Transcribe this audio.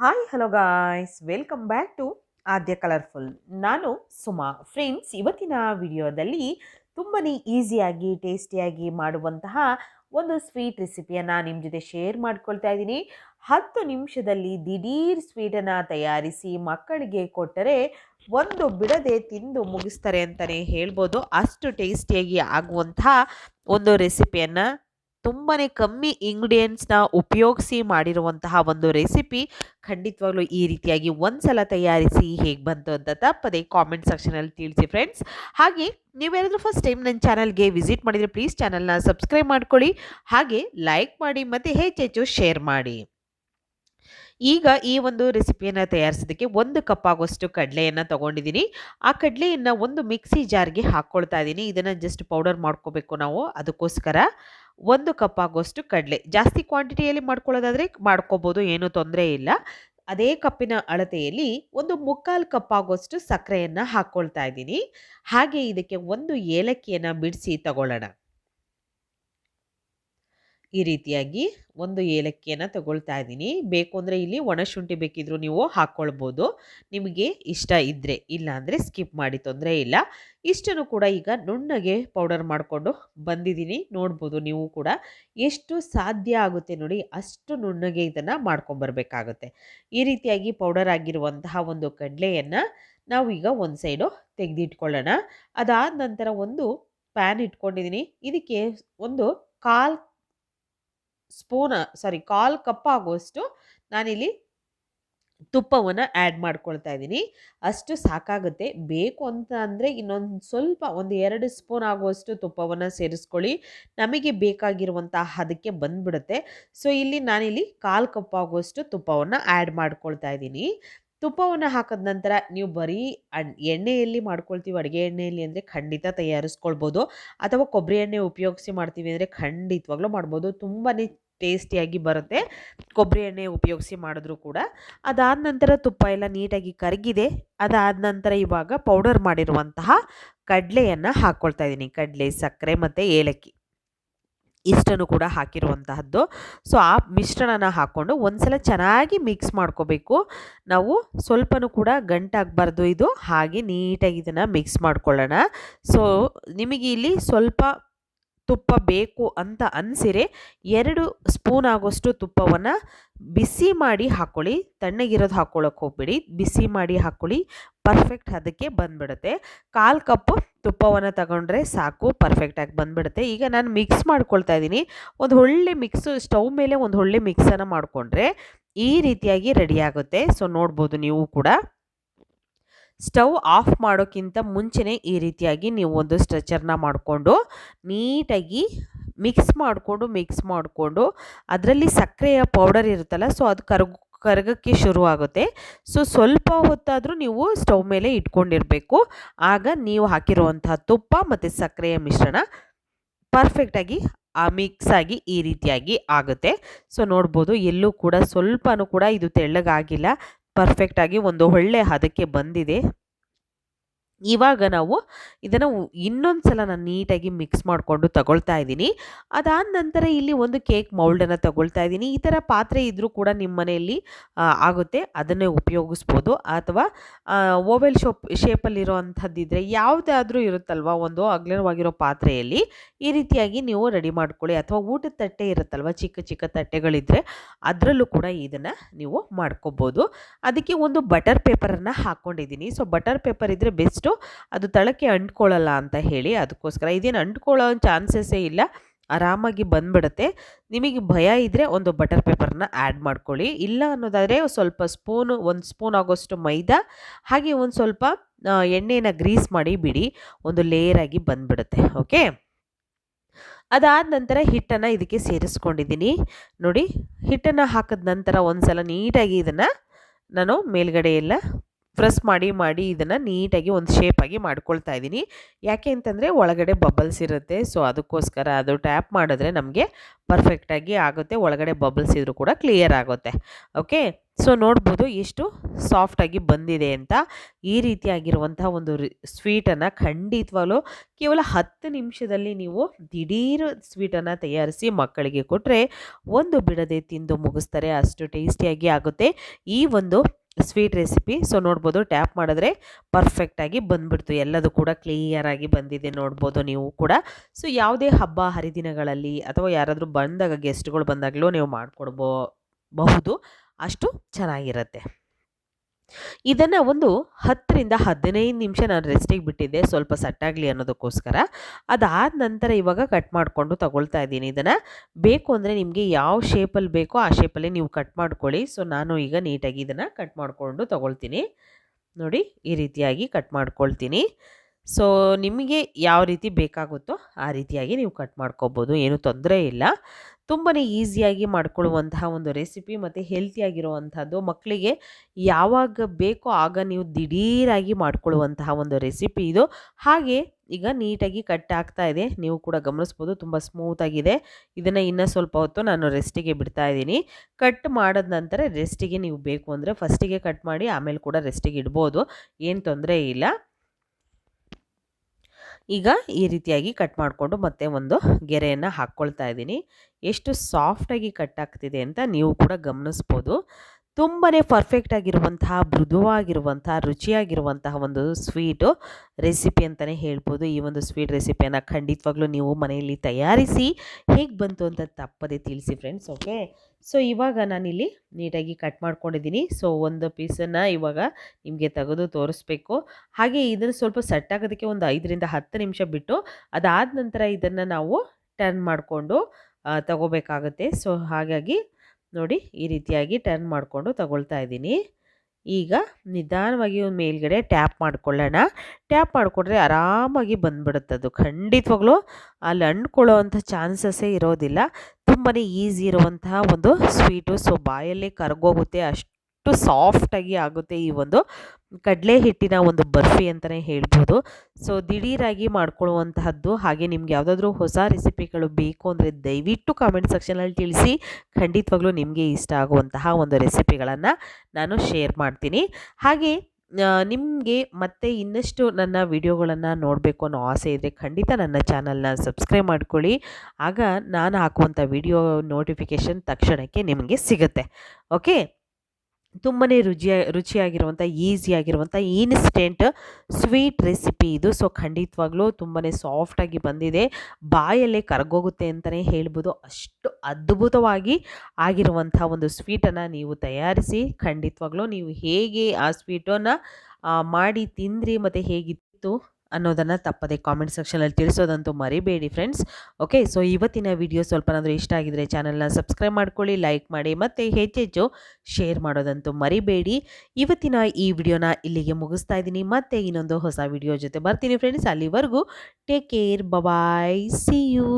Hi hello guys welcome back to Aadya colourful ನಾನು Suma. Friends ಇವತ್ತಿನ ವಿಡಿಯೋದಲ್ಲಿ ತುಂಬಾ ಈಸಿಯಾಗಿ ಟೇಸ್ಟಿಯಾಗಿ ಮಾಡುವಂತಹ ಒಂದು ಸ್ವೀಟ್ ರೆಸಿಪಿಯನ್ನು ನಿಮ್ಮ ಜೊತೆ ಶೇರ್ ಮಾಡ್ಕೊಳ್ತಾ ಇದ್ದೀನಿ. ಹತ್ತು ನಿಮಿಷದಲ್ಲಿ ದಿಢೀರ್ ಸ್ವೀಟನ್ನು ತಯಾರಿಸಿ ಮಕ್ಕಳಿಗೆ ಕೊಟ್ಟರೆ ಒಂದು ಬಿಡದೆ ತಿಂದು ಮುಗಿಸ್ತಾರೆ ಅಂತಲೇ ಹೇಳ್ಬೋದು. ಅಷ್ಟು ಟೇಸ್ಟಿಯಾಗಿ ಆಗುವಂತಹ ಒಂದು ರೆಸಿಪಿಯನ್ನು ತುಂಬಾ ಕಮ್ಮಿ ಇಂಗ್ರೀಡಿಯೆಂಟ್ಸ್ನ ಉಪಯೋಗಿಸಿ ಮಾಡಿರುವಂತಹ ಒಂದು ರೆಸಿಪಿ ಖಂಡಿತವಾಗ್ಲೂ ಈ ರೀತಿಯಾಗಿ ಒಂದ್ಸಲ ತಯಾರಿಸಿ ಹೇಗೆ ಬಂತು ಅಂತ ತಪ್ಪದೆ ಕಾಮೆಂಟ್ ಸೆಕ್ಷನಲ್ಲಿ ತಿಳಿಸಿ ಫ್ರೆಂಡ್ಸ್ ಹಾಗೆ ನೀವೇನಾದರೂ ಫಸ್ಟ್ ಟೈಮ್ ನನ್ನ ಚಾನಲ್ಗೆ ವಿಸಿಟ್ ಮಾಡಿದರೆ ಪ್ಲೀಸ್ ಚಾನಲ್ನ ಸಬ್ಸ್ಕ್ರೈಬ್ ಮಾಡ್ಕೊಳ್ಳಿ, ಹಾಗೆ ಲೈಕ್ ಮಾಡಿ ಮತ್ತು ಹೆಚ್ಚೆಚ್ಚು ಶೇರ್ ಮಾಡಿ. ಈಗ ಈ ಒಂದು ರೆಸಿಪಿಯನ್ನು ತಯಾರಿಸೋದಕ್ಕೆ ಒಂದು ಕಪ್ ಆಗೋಷ್ಟು ಕಡಲೆಯನ್ನು ತೊಗೊಂಡಿದ್ದೀನಿ ಆ ಕಡಲೆಯನ್ನು ಒಂದು ಮಿಕ್ಸಿ ಜಾರ್ಗೆ ಹಾಕ್ಕೊಳ್ತಾ ಇದ್ದೀನಿ ಇದನ್ನು ಜಸ್ಟ್ ಪೌಡರ್ ಮಾಡ್ಕೋಬೇಕು ನಾವು, ಅದಕ್ಕೋಸ್ಕರ. ಒಂದು ಕಪ್ ಆಗೋಷ್ಟು ಕಡಲೆ. ಜಾಸ್ತಿ ಕ್ವಾಂಟಿಟಿಯಲ್ಲಿ ಮಾಡ್ಕೊಳ್ಳೋದಾದರೆ ಮಾಡ್ಕೋಬೋದು, ಏನೂ ತೊಂದರೆ ಇಲ್ಲ. ಅದೇ ಕಪ್ಪಿನ ಅಳತೆಯಲ್ಲಿ ಒಂದು ಮುಕ್ಕಾಲು ಕಪ್ ಆಗೋಷ್ಟು ಸಕ್ಕರೆಯನ್ನು ಹಾಕ್ಕೊಳ್ತಾ ಇದ್ದೀನಿ. ಹಾಗೆ ಇದಕ್ಕೆ ಒಂದು ಏಲಕ್ಕಿಯನ್ನು ಬಿಡಿಸಿ ತಗೊಳ್ಳೋಣ. ಈ ರೀತಿಯಾಗಿ ಒಂದು ಏಲಕ್ಕಿಯನ್ನು ತಗೊಳ್ತಾ ಇದ್ದೀನಿ. ಬೇಕು ಅಂದರೆ ಇಲ್ಲಿ ಒಣಶುಂಠಿ ಬೇಕಿದ್ರೂ ನೀವು ಹಾಕ್ಕೊಳ್ಬೋದು ನಿಮಗೆ ಇಷ್ಟ ಇದ್ದರೆ ಇಲ್ಲ ಅಂದರೆ ಸ್ಕಿಪ್ ಮಾಡಿ ತೊಂದರೆ ಇಲ್ಲ. ಇಷ್ಟನ್ನು ಕೂಡ ಈಗ ನುಣ್ಣಗೆ ಪೌಡರ್ ಮಾಡಿಕೊಂಡು ಬಂದಿದ್ದೀನಿ. ನೋಡ್ಬೋದು ನೀವು ಕೂಡ ಎಷ್ಟು ಸಾಧ್ಯ ಆಗುತ್ತೆ ನೋಡಿ, ಅಷ್ಟು ನುಣ್ಣಗೆ ಇದನ್ನು ಮಾಡ್ಕೊಂಬರ್ಬೇಕಾಗುತ್ತೆ ಈ ರೀತಿಯಾಗಿ ಪೌಡರ್ ಆಗಿರುವಂತಹ ಒಂದು ಕಡಲೆಯನ್ನು ನಾವು ಈಗ ಒಂದು ಸೈಡು ತೆಗೆದಿಟ್ಕೊಳ್ಳೋಣ. ಅದಾದ ನಂತರ ಒಂದು ಪ್ಯಾನ್ ಇಟ್ಕೊಂಡಿದ್ದೀನಿ. ಇದಕ್ಕೆ ಒಂದು ಕಾಲು ಸ್ಪೂನ್, ಸಾರಿ, ಕಾಲು ಕಪ್ ಆಗುವಷ್ಟು ನಾನಿಲ್ಲಿ ತುಪ್ಪವನ್ನು ಆ್ಯಡ್ ಮಾಡ್ಕೊಳ್ತಾ ಇದ್ದೀನಿ. ಅಷ್ಟು ಸಾಕಾಗುತ್ತೆ. ಬೇಕು ಅಂತ ಅಂದರೆ ಇನ್ನೊಂದು ಸ್ವಲ್ಪ, ಒಂದು ಎರಡು ಸ್ಪೂನ್ ಆಗುವಷ್ಟು ತುಪ್ಪವನ್ನು ಸೇರಿಸ್ಕೊಳ್ಳಿ. ನಮಗೆ ಬೇಕಾಗಿರುವಂಥ ಹದಕ್ಕೆ ಬಂದ್ಬಿಡುತ್ತೆ. ಸೊ, ಇಲ್ಲಿ ನಾನಿಲ್ಲಿ ಕಾಲು ಕಪ್ ಆಗುವಷ್ಟು ತುಪ್ಪವನ್ನು ಆ್ಯಡ್ ಮಾಡ್ಕೊಳ್ತಾ ಇದ್ದೀನಿ. ತುಪ್ಪವನ್ನು ಹಾಕಿದ ನಂತರ ನೀವು ಬರೀ ಅಣ್ ಎಣ್ಣೆಯಲ್ಲಿ ಮಾಡ್ಕೊಳ್ತೀವಿ ಅಡುಗೆ ಎಣ್ಣೆಯಲ್ಲಿ ಅಂದರೆ ಖಂಡಿತ ತಯಾರಿಸ್ಕೊಳ್ಬೋದು. ಅಥವಾ ಕೊಬ್ಬರಿ ಎಣ್ಣೆ ಉಪಯೋಗಿಸಿ ಮಾಡ್ತೀವಿ ಅಂದರೆ ಖಂಡಿತವಾಗ್ಲೂ ಮಾಡ್ಬೋದು. ತುಂಬಾ ಟೇಸ್ಟಿಯಾಗಿ ಬರುತ್ತೆ. ಕೊಬ್ಬರಿ ಎಣ್ಣೆ ಉಪಯೋಗಿಸಿ ಮಾಡಿದ್ರು ಕೂಡ. ಅದಾದ ನಂತರ ತುಪ್ಪ ಎಲ್ಲ ನೀಟಾಗಿ ಕರಗಿದೆ. ಅದಾದ ನಂತರ ಇವಾಗ ಪೌಡರ್ ಮಾಡಿರುವಂತಹ ಕಡಲೆಯನ್ನು ಹಾಕ್ಕೊಳ್ತಾ ಇದ್ದೀನಿ. ಕಡಲೆ, ಸಕ್ಕರೆ ಮತ್ತು ಏಲಕ್ಕಿ. ಇಷ್ಟನ್ನು ಕೂಡ ಹಾಕಿರುವಂತಹದ್ದು. ಸೊ ಆ ಮಿಶ್ರಣನ ಹಾಕ್ಕೊಂಡು ಒಂದ್ಸಲ ಚೆನ್ನಾಗಿ ಮಿಕ್ಸ್ ಮಾಡ್ಕೋಬೇಕು. ನಾವು ಸ್ವಲ್ಪನೂ ಕೂಡ ಗಂಟಾಗಬಾರ್ದು ಇದು. ಹಾಗೆ ನೀಟಾಗಿ ಇದನ್ನು ಮಿಕ್ಸ್ ಮಾಡ್ಕೊಳ್ಳೋಣ. ಸೊ ನಿಮಗೆ ಇಲ್ಲಿ ಸ್ವಲ್ಪ ತುಪ್ಪ ಬೇಕು ಅಂತ ಅನಿಸಿರೆ ಎರಡು ಸ್ಪೂನ್ ಆಗೋಷ್ಟು ತುಪ್ಪವನ್ನು ಬಿಸಿ ಮಾಡಿ ಹಾಕ್ಕೊಳ್ಳಿ ತಣ್ಣಗಿರೋದು ಹಾಕ್ಕೊಳ್ಳೋಕೆ ಹೋಗ್ಬೇಡಿ. ಬಿಸಿ ಮಾಡಿ ಹಾಕ್ಕೊಳ್ಳಿ ಪರ್ಫೆಕ್ಟ್ ಅದಕ್ಕೆ ಬಂದ್ಬಿಡುತ್ತೆ. ಕಾಲು ಕಪ್ಪು ತುಪ್ಪವನ್ನು ತಗೊಂಡ್ರೆ ಸಾಕು ಪರ್ಫೆಕ್ಟಾಗಿ ಬಂದ್ಬಿಡುತ್ತೆ. ಈಗ ನಾನು ಮಿಕ್ಸ್ ಮಾಡ್ಕೊಳ್ತಾ ಇದ್ದೀನಿ. ಒಂದು ಒಳ್ಳೆ ಮಿಕ್ಸು ಸ್ಟವ್ ಮೇಲೆ ಒಂದು ಒಳ್ಳೆ ಮಿಕ್ಸನ್ನು ಮಾಡಿಕೊಂಡ್ರೆ ಈ ರೀತಿಯಾಗಿ ರೆಡಿಯಾಗುತ್ತೆ ಸೊ ನೋಡ್ಬೋದು ನೀವು ಕೂಡ. ಸ್ಟವ್ ಆಫ್ ಮಾಡೋಕ್ಕಿಂತ ಮುಂಚೆನೇ ಈ ರೀತಿಯಾಗಿ ನೀವು ಒಂದು ಸ್ಟ್ರೆಚರ್ನ ಮಾಡಿಕೊಂಡು ನೀಟಾಗಿ ಮಿಕ್ಸ್ ಮಾಡಿಕೊಂಡು ಮಿಕ್ಸ್ ಮಾಡಿಕೊಂಡು, ಅದರಲ್ಲಿ ಸಕ್ಕರೆಯ ಪೌಡರ್ ಇರುತ್ತಲ್ಲ ಸೊ ಅದು ಕರಗ್ ಕರಗಕ್ಕೆ ಶುರುವಾಗುತ್ತೆ. ಸೊ ಸ್ವಲ್ಪ ಹೊತ್ತಾದರೂ ನೀವು ಸ್ಟವ್ ಮೇಲೆ ಇಟ್ಕೊಂಡಿರಬೇಕು. ಆಗ ನೀವು ಹಾಕಿರುವಂತಹ ತುಪ್ಪ ಮತ್ತು ಸಕ್ಕರೆಯ ಮಿಶ್ರಣ ಪರ್ಫೆಕ್ಟಾಗಿ ಮಿಕ್ಸ್ ಆಗಿ ಈ ರೀತಿಯಾಗಿ ಆಗುತ್ತೆ. ಸೊ ನೋಡ್ಬೋದು ಎಲ್ಲೂ ಕೂಡ ಸ್ವಲ್ಪನೂ ಕೂಡ ಇದು ತೆಳ್ಳಗಾಗಿಲ್ಲ. ಪರ್ಫೆಕ್ಟಾಗಿ ಒಂದು ಒಳ್ಳೆ ಹದಕ್ಕೆ ಬಂದಿದೆ. ಇವಾಗ ನಾವು ಇದನ್ನು ಇನ್ನೊಂದು ಸಲ ನಾನು ನೀಟಾಗಿ ಮಿಕ್ಸ್ ಮಾಡಿಕೊಂಡು ತಗೊಳ್ತಾ ಇದ್ದೀನಿ. ಅದಾದ ನಂತರ ಇಲ್ಲಿ ಒಂದು ಕೇಕ್ ಮೌಲ್ಡನ್ನು ತಗೊಳ್ತಾ ಇದ್ದೀನಿ. ಈ ಥರ ಪಾತ್ರೆ ಇದ್ದರೂ ಕೂಡ ನಿಮ್ಮ ಮನೆಯಲ್ಲಿ ಆಗುತ್ತೆ. ಅದನ್ನೇ ಉಪಯೋಗಿಸ್ಬೋದು. ಅಥವಾ ಓವೆಲ್ ಶೋಪ್ ಶೇಪಲ್ಲಿರೋ ಅಂಥದ್ದಿದ್ರೆ ಯಾವುದಾದ್ರೂ ಇರುತ್ತಲ್ವ, ಒಂದು ಅಗ್ಲವಾಗಿರೋ ಪಾತ್ರೆಯಲ್ಲಿ, ಈ ರೀತಿಯಾಗಿ ನೀವು ರೆಡಿ ಮಾಡ್ಕೊಳ್ಳಿ. ಅಥವಾ ಊಟದ ತಟ್ಟೆ ಇರುತ್ತಲ್ವ, ಚಿಕ್ಕ ಚಿಕ್ಕ ತಟ್ಟೆಗಳಿದ್ದರೆ ಅದರಲ್ಲೂ ಕೂಡ ಇದನ್ನು ನೀವು ಮಾಡ್ಕೋಬೋದು. ಅದಕ್ಕೆ ಒಂದು ಬಟರ್ ಪೇಪರನ್ನು ಹಾಕ್ಕೊಂಡಿದ್ದೀನಿ ಸೊ ಬಟರ್ ಪೇಪರ್ ಇದ್ದರೆ ಬೆಸ್ಟ್ ಅದು ತಳಕ್ಕೆ ಅಂಟ್ಕೊಳ್ಳಲ್ಲ ಅಂತ ಹೇಳಿ ಅದಕ್ಕೋಸ್ಕರ. ಇದೇನು ಅಂಟ್ಕೊಳ್ಳೋ ಚಾನ್ಸಸ್ಸೇ ಇಲ್ಲ. ಆರಾಮಾಗಿ ಬಂದ್ಬಿಡುತ್ತೆ. ನಿಮಗೆ ಭಯ ಇದ್ದರೆ ಒಂದು ಬಟರ್ ಪೇಪರ್ನ ಆ್ಯಡ್ ಮಾಡ್ಕೊಳ್ಳಿ. ಇಲ್ಲ ಅನ್ನೋದಾದರೆ ಸ್ವಲ್ಪ ಸ್ಪೂನು, ಒಂದು ಸ್ಪೂನ್ ಆಗೋಷ್ಟು ಮೈದಾ, ಹಾಗೆ ಒಂದು ಸ್ವಲ್ಪ ಎಣ್ಣೆನ ಗ್ರೀಸ್ ಮಾಡಿ ಬಿಡಿ. ಒಂದು ಲೇಯರಾಗಿ ಬಂದ್ಬಿಡುತ್ತೆ. ಓಕೆ? ಅದಾದ ನಂತರ ಹಿಟ್ಟನ್ನು ಇದಕ್ಕೆ ಸೇರಿಸ್ಕೊಂಡಿದ್ದೀನಿ. ನೋಡಿ, ಹಿಟ್ಟನ್ನು ಹಾಕಿದ ನಂತರ ಒಂದು ಸಲ ನೀಟಾಗಿ ಇದನ್ನು ನಾನು ಮೇಲ್ಗಡೆ ಎಲ್ಲ ಪ್ರೆಸ್ ಮಾಡಿ ಮಾಡಿ ಇದನ್ನು ನೀಟಾಗಿ ಒಂದು ಶೇಪಾಗಿ ಮಾಡ್ಕೊಳ್ತಾ ಇದ್ದೀನಿ. ಯಾಕೆ ಅಂತಂದರೆ ಒಳಗಡೆ ಬಬಲ್ಸ್ ಇರುತ್ತೆ. ಸೊ ಅದಕ್ಕೋಸ್ಕರ ಅದು ಟ್ಯಾಪ್ ಮಾಡಿದ್ರೆ ನಮಗೆ ಪರ್ಫೆಕ್ಟಾಗಿ ಆಗುತ್ತೆ. ಒಳಗಡೆ ಬಬಲ್ಸ್ ಇದ್ರೂ ಕೂಡ ಕ್ಲಿಯರ್ ಆಗುತ್ತೆ. ಓಕೆ ಸೊ ನೋಡ್ಬೋದು ಎಷ್ಟು ಸಾಫ್ಟಾಗಿ ಬಂದಿದೆ ಅಂತ. ಈ ರೀತಿಯಾಗಿರುವಂಥ ಒಂದು ಸ್ವೀಟನ್ನು ಖಂಡಿತವಾಗ್ಲೂ ಕೇವಲ ಹತ್ತು ನಿಮಿಷದಲ್ಲಿ ನೀವು ದಿಢೀರ್ ಸ್ವೀಟನ್ನು ತಯಾರಿಸಿ ಮಕ್ಕಳಿಗೆ ಕೊಟ್ಟರೆ ಒಂದು ಬಿಡದೆ ತಿಂದು ಮುಗಿಸ್ತಾರೆ. ಅಷ್ಟು ಟೇಸ್ಟಿಯಾಗಿ ಆಗುತ್ತೆ. ಈ ಒಂದು ಸ್ವೀಟ್ ರೆಸಿಪಿ ಸೊ ನೋಡ್ಬೋದು ಟ್ಯಾಪ್ ಮಾಡಿದ್ರೆ ಪರ್ಫೆಕ್ಟಾಗಿ ಬಂದ್ಬಿಡ್ತು. ಎಲ್ಲದೂ ಕೂಡ ಕ್ಲಿಯರಾಗಿ ಬಂದಿದೆ ನೋಡ್ಬೋದು ನೀವು ಕೂಡ. ಸೊ ಯಾವುದೇ ಹಬ್ಬ, ಹರಿದಿನಗಳಲ್ಲಿ ಅಥವಾ ಯಾರಾದರೂ ಬಂದಾಗ ಗೆಸ್ಟ್ಗಳು ಬಂದಾಗಲೂ ನೀವು ಮಾಡಿಕೊಡ್ಬೋ, ಬಹುದು. ಅಷ್ಟು ಚೆನ್ನಾಗಿರುತ್ತೆ. ಇದನ್ನು ಒಂದು ಹತ್ತರಿಂದ ಹದಿನೈದು ನಿಮಿಷ ನಾನು ರೆಸ್ಟಿಗೆ ಬಿಟ್ಟಿದ್ದೆ, ಸ್ವಲ್ಪ ಸಟ್ಟಾಗಲಿ ಅನ್ನೋದಕ್ಕೋಸ್ಕರ. ಅದಾದ ನಂತರ ಇವಾಗ ಕಟ್ ಮಾಡಿಕೊಂಡು ತಗೊಳ್ತಾ ಇದ್ದೀನಿ ಇದನ್ನು. ಬೇಕು ಅಂದರೆ ನಿಮಗೆ ಯಾವ ಶೇಪಲ್ಲಿ ಬೇಕೋ ಆ ಶೇಪಲ್ಲಿ ನೀವು ಕಟ್ ಮಾಡ್ಕೊಳ್ಳಿ. ಸೊ ನಾನು ಈಗ ನೀಟಾಗಿ ಇದನ್ನು ಕಟ್ ಮಾಡಿಕೊಂಡು ತಗೊಳ್ತೀನಿ. ನೋಡಿ, ಈ ರೀತಿಯಾಗಿ ಕಟ್ ಮಾಡ್ಕೊಳ್ತೀನಿ. ಸೊ ನಿಮಗೆ ಯಾವ ರೀತಿ ಬೇಕಾಗುತ್ತೋ ಆ ರೀತಿಯಾಗಿ ನೀವು ಕಟ್ ಮಾಡ್ಕೋಬೋದು. ಏನೂ ತೊಂದರೆ ಇಲ್ಲ. ತುಂಬಾ ಈಸಿಯಾಗಿ ಮಾಡ್ಕೊಳ್ಳುವಂತಹ ಒಂದು ರೆಸಿಪಿ ಮತ್ತು ಹೆಲ್ತಿಯಾಗಿರುವಂಥದ್ದು ಮಕ್ಕಳಿಗೆ ಯಾವಾಗ ಬೇಕೋ ಆಗ ನೀವು ದಿಢೀರಾಗಿ ಮಾಡ್ಕೊಳ್ಳುವಂತಹ ಒಂದು ರೆಸಿಪಿ ಇದು. ಹಾಗೆ ಈಗ ನೀಟಾಗಿ ಕಟ್ ಆಗ್ತಾ ಇದೆ. ನೀವು ಕೂಡ ಗಮನಿಸ್ಬೋದು ತುಂಬ ಸ್ಮೂತಾಗಿದೆ ಇದನ್ನು ಇನ್ನೂ ಸ್ವಲ್ಪ ಹೊತ್ತು ನಾನು ರೆಸ್ಟಿಗೆ ಬಿಡ್ತಾ ಇದ್ದೀನಿ. ಕಟ್ ಮಾಡಿದ ನಂತರ ರೆಸ್ಟಿಗೆ ನೀವು ಬೇಕು ಅಂದರೆ ಫಸ್ಟಿಗೆ ಕಟ್ ಮಾಡಿ ಆಮೇಲೆ ಕೂಡ ರೆಸ್ಟಿಗೆ ಇಡ್ಬೋದು. ಏನು ತೊಂದರೆ ಇಲ್ಲ. ಈಗ ಈ ರೀತಿಯಾಗಿ ಕಟ್ ಮಾಡಿಕೊಂಡು ಮತ್ತೆ ಒಂದು ಗೆರೆಯನ್ನು ಹಾಕ್ಕೊಳ್ತಾ ಇದ್ದೀನಿ. ಎಷ್ಟು ಸಾಫ್ಟಾಗಿ ಕಟ್ ಆಗ್ತಿದೆ ಅಂತ ನೀವು ಕೂಡ ಗಮನಿಸ್ಬೋದು. ತುಂಬಾ ಪರ್ಫೆಕ್ಟ್ ಆಗಿರುವಂತಹ, ಮೃದುವಾಗಿರುವಂತಹ, ರುಚಿಯಾಗಿರುವಂತಹ ಒಂದು ಸ್ವೀಟು ರೆಸಿಪಿ ಅಂತಲೇ ಹೇಳ್ಬೋದು. ಈ ಒಂದು ಸ್ವೀಟ್ ರೆಸಿಪಿಯನ್ನು ಖಂಡಿತವಾಗ್ಲೂ ನೀವು ಮನೆಯಲ್ಲಿ ತಯಾರಿಸಿ ಹೇಗೆ ಬಂತು ಅಂತ ತಪ್ಪದೆ ತಿಳಿಸಿ ಫ್ರೆಂಡ್ಸ್ ಓಕೆ ಸೊ ಇವಾಗ ನಾನಿಲ್ಲಿ ನೀಟಾಗಿ ಕಟ್ ಮಾಡ್ಕೊಂಡಿದ್ದೀನಿ. ಸೊ ಒಂದು ಪೀಸನ್ನು ಇವಾಗ ನಿಮಗೆ ತೆಗೆದು ತೋರಿಸ್ಬೇಕು. ಹಾಗೆ ಇದನ್ನು ಸ್ವಲ್ಪ ಸೆಟ್ ಆಗೋದಕ್ಕೆ ಒಂದು ಐದರಿಂದ ಹತ್ತು ನಿಮಿಷ ಬಿಟ್ಟು ಅದಾದ ನಂತರ ಇದನ್ನು ನಾವು ಟರ್ನ್ ಮಾಡಿಕೊಂಡು ತಗೋಬೇಕಾಗುತ್ತೆ. ಸೊ ಹಾಗಾಗಿ ನೋಡಿ ಈ ರೀತಿಯಾಗಿ ಟರ್ನ್ ಮಾಡಿಕೊಂಡು ತಗೊಳ್ತಾ ಇದ್ದೀನಿ. ಈಗ ನಿಧಾನವಾಗಿ ಒಂದು ಮೇಲ್ಗಡೆ ಟ್ಯಾಪ್ ಮಾಡ್ಕೊಳ್ಳೋಣ. ಟ್ಯಾಪ್ ಮಾಡಿಕೊಂಡ್ರೆ ಆರಾಮಾಗಿ ಬಂದ್ಬಿಡುತ್ತೆ ಅದು. ಖಂಡಿತವಾಗ್ಲೂ ಅಲ್ಲಿ ಅಂಡ್ಕೊಳ್ಳೋ ಅಂಥ ಚಾನ್ಸಸ್ಸೇ ಇರೋದಿಲ್ಲ. ತುಂಬಾ ಈಸಿ ಇರುವಂತಹ ಒಂದು ಸ್ವೀಟು ಸೊ ಬಾಯಲ್ಲೇ ಕರಗೋಗುತ್ತೆ ಅಷ್ಟು ಸಾಫ್ಟಾಗಿ ಆಗುತ್ತೆ ಈ ಒಂದು ಕಡಲೆ ಹಿಟ್ಟಿನ ಒಂದು ಬರ್ಫಿ ಅಂತಲೇ ಹೇಳ್ಬೋದು. ಸೊ ದಿಢೀರಾಗಿ ಮಾಡ್ಕೊಳ್ಳುವಂತಹದ್ದು ಹಾಗೆ ನಿಮ್ಗೆ ಯಾವುದಾದ್ರೂ ಹೊಸ ರೆಸಿಪಿಗಳು ಬೇಕು ಅಂದರೆ ದಯವಿಟ್ಟು ಕಾಮೆಂಟ್ ಸೆಕ್ಷನಲ್ಲಿ ತಿಳಿಸಿ. ಖಂಡಿತವಾಗ್ಲೂ ನಿಮಗೆ ಇಷ್ಟ ಆಗುವಂತಹ ಒಂದು ರೆಸಿಪಿಗಳನ್ನು ನಾನು ಶೇರ್ ಮಾಡ್ತೀನಿ. ಹಾಗೆ ನಿಮಗೆ ಮತ್ತೆ ಇನ್ನಷ್ಟು ನನ್ನ ವಿಡಿಯೋಗಳನ್ನು ನೋಡಬೇಕು ಅನ್ನೋ ಆಸೆ ಇದ್ದರೆ ಖಂಡಿತ ನನ್ನ ಚಾನಲ್ನ ಸಬ್ಸ್ಕ್ರೈಬ್ ಮಾಡ್ಕೊಳ್ಳಿ. ಆಗ ನಾನು ಹಾಕುವಂಥ ವಿಡಿಯೋ ನೋಟಿಫಿಕೇಷನ್ ತಕ್ಷಣಕ್ಕೆ ನಿಮಗೆ ಸಿಗುತ್ತೆ. ಓಕೆ ತುಂಬಾ ರುಚಿಯ ರುಚಿಯಾಗಿರುವಂಥ ಈಸಿಯಾಗಿರುವಂಥ ಇನ್ಸ್ಟೆಂಟ್ ಸ್ವೀಟ್ ರೆಸಿಪಿ ಇದು. ಸೊ ಖಂಡಿತವಾಗ್ಲೂ ತುಂಬಾ ಸಾಫ್ಟಾಗಿ ಬಂದಿದೆ. ಬಾಯಲ್ಲೇ ಕರಗೋಗುತ್ತೆ ಅಂತಲೇ ಹೇಳ್ಬೋದು. ಅಷ್ಟು ಅದ್ಭುತವಾಗಿ ಆಗಿರುವಂಥ ಒಂದು ಸ್ವೀಟನ್ನು ನೀವು ತಯಾರಿಸಿ, ಖಂಡಿತವಾಗ್ಲೂ ನೀವು ಹೇಗೆ ಆ ಸ್ವೀಟನ್ನು ಮಾಡಿ ತಿಂದ್ರಿ, ಮತ್ತು ಹೇಗಿತ್ತು? ಅನ್ನೋದನ್ನು ತಪ್ಪದೆ ಕಾಮೆಂಟ್ ಸೆಕ್ಷನಲ್ಲಿ ತಿಳಿಸೋದಂತೂ ಮರಿಬೇಡಿ ಫ್ರೆಂಡ್ಸ್ ಓಕೆ ಸೊ ಇವತ್ತಿನ ವಿಡಿಯೋ ಸ್ವಲ್ಪನಾದರೂ ಇಷ್ಟ ಆಗಿದರೆ ಚಾನಲ್ನ ಸಬ್ಸ್ಕ್ರೈಬ್ ಮಾಡ್ಕೊಳ್ಳಿ ಲೈಕ್ ಮಾಡಿ ಮತ್ತು ಹೆಚ್ಚೆಚ್ಚು ಶೇರ್ ಮಾಡೋದಂತೂ ಮರಿಬೇಡಿ. ಇವತ್ತಿನ ಈ ವಿಡಿಯೋನ ಇಲ್ಲಿಗೆ ಮುಗಿಸ್ತಾ ಇದ್ದೀನಿ. ಮತ್ತೆ ಇನ್ನೊಂದು ಹೊಸ ವಿಡಿಯೋ ಜೊತೆ ಬರ್ತೀನಿ ಫ್ರೆಂಡ್ಸ್ ಅಲ್ಲಿವರೆಗೂ take care bye bye see you